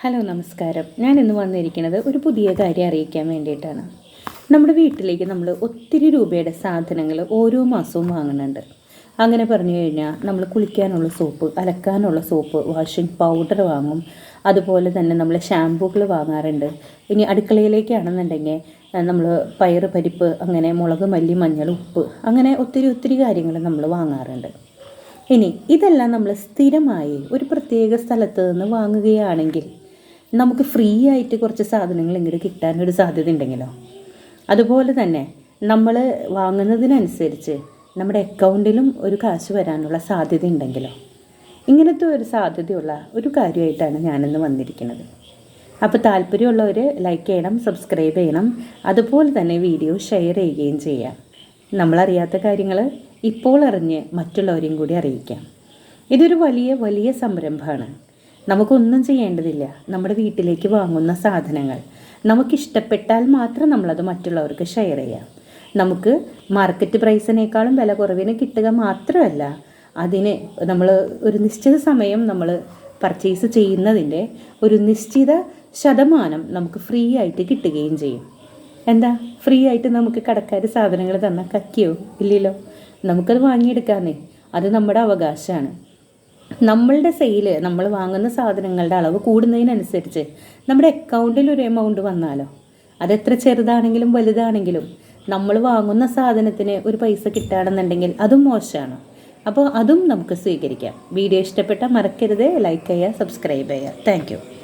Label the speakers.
Speaker 1: Hello നമസ്കാരം. ഞാൻ ഇന്ന് വന്നിരിക്കുന്നത് ഒരു പുതിയ കാര്യം അറിയിക്കാൻ വേണ്ടിയിട്ടാണ്. നമ്മുടെ വീട്ടിലേക്ക് നമ്മൾ ഒത്തിരി രൂപയുടെ സാധനങ്ങൾ ഓരോ മാസവും വാങ്ങുന്നുണ്ട്. അങ്ങനെ പറഞ്ഞു കഴിഞ്ഞാൽ നമ്മൾ കുളിക്കാനുള്ള സോപ്പ് അലക്കാനുള്ള സോപ്പ് വാഷിംഗ് പൗഡർ വാങ്ങും. അതുപോലെ തന്നെ നമ്മൾ ഷാമ്പൂകൾ വാങ്ങാറുണ്ട്. ഇനി അടുക്കളയിലേക്കാണെന്നുണ്ടെങ്കിൽ നമ്മൾ പയർ പരിപ്പ് അങ്ങനെ മുളക് മല്ലി മഞ്ഞൾ ഉപ്പ് അങ്ങനെ ഒത്തിരി ഒത്തിരി കാര്യങ്ങൾ നമ്മൾ വാങ്ങാറുണ്ട്. ഇനി ഇതെല്ലാം നമ്മൾ സ്ഥിരമായി ഒരു പ്രത്യേക സ്ഥലത്ത് നിന്ന് വാങ്ങുകയാണെങ്കിൽ നമുക്ക് ഫ്രീ ആയിട്ട് കുറച്ച് സാധനങ്ങൾ ഇങ്ങോട്ട് കിട്ടാനൊരു സാധ്യത ഉണ്ടെങ്കിലോ അതുപോലെ തന്നെ നമ്മൾ വാങ്ങുന്നതിനനുസരിച്ച് നമ്മുടെ അക്കൗണ്ടിലും ഒരു കാശ് വരാനുള്ള സാധ്യത ഉണ്ടെങ്കിലോ ഇങ്ങനത്തെ ഒരു സാധ്യതയുള്ള ഒരു കാര്യമായിട്ടാണ് ഞാനിന്ന് വന്നിരിക്കുന്നത്. അപ്പോൾ താല്പര്യമുള്ളവർ ലൈക്ക് ചെയ്യണം സബ്സ്ക്രൈബ് ചെയ്യണം. അതുപോലെ തന്നെ വീഡിയോ ഷെയർ ചെയ്യുകയും ചെയ്യാം. നമ്മളറിയാത്ത കാര്യങ്ങൾ ഇപ്പോൾ അറിഞ്ഞ് മറ്റുള്ളവരെയും കൂടി അറിയിക്കാം. ഇതൊരു വലിയ വലിയ സംരംഭമാണ്. നമുക്കൊന്നും ചെയ്യേണ്ടതില്ല. നമ്മുടെ വീട്ടിലേക്ക് വാങ്ങുന്ന സാധനങ്ങൾ. നമുക്കിഷ്ടപ്പെട്ടാൽ മാത്രം നമ്മളത് മറ്റുള്ളവർക്ക് ഷെയർ ചെയ്യാം. നമുക്ക് മാർക്കറ്റ് പ്രൈസിനേക്കാളും വില കുറവിന് കിട്ടുക മാത്രമല്ല അതിന് നമ്മൾ ഒരു നിശ്ചിത സമയം നമ്മൾ പർച്ചേസ് ചെയ്യുന്നതിന്റെ ഒരു നിശ്ചിത ശതമാനം നമുക്ക് ഫ്രീ ആയിട്ട് കിട്ടുകയും ചെയ്യും. എന്താ? ഫ്രീ ആയിട്ട് നമുക്ക് കടക്കാർ സാധനങ്ങൾ തന്നാൽ കക്കിയോ? ഇല്ലല്ലോ. നമുക്കത് വാങ്ങിയെടുക്കാന്നേ. അത് നമ്മുടെ അവകാശമാണ്. നമ്മളുടെ സെയിൽ നമ്മൾ വാങ്ങുന്ന സാധനങ്ങളുടെ അളവ് കൂടുന്നതിനനുസരിച്ച് നമ്മുടെ അക്കൗണ്ടിൽ ഒരു എമൗണ്ട് വന്നാലോ? അതെത്ര ചെറുതാണെങ്കിലും വലുതാണെങ്കിലും നമ്മൾ വാങ്ങുന്ന സാധനത്തിന് ഒരു പൈസ കിട്ടുകയാണെന്നുണ്ടെങ്കിൽ അതും മോശമാണ്. അപ്പോൾ അതും നമുക്ക് സ്വീകരിക്കാം. വീഡിയോ ഇഷ്ടപ്പെട്ടാൽ മറക്കരുത്. ലൈക്ക് ചെയ്യുക സബ്സ്ക്രൈബ് ചെയ്യുക. താങ്ക്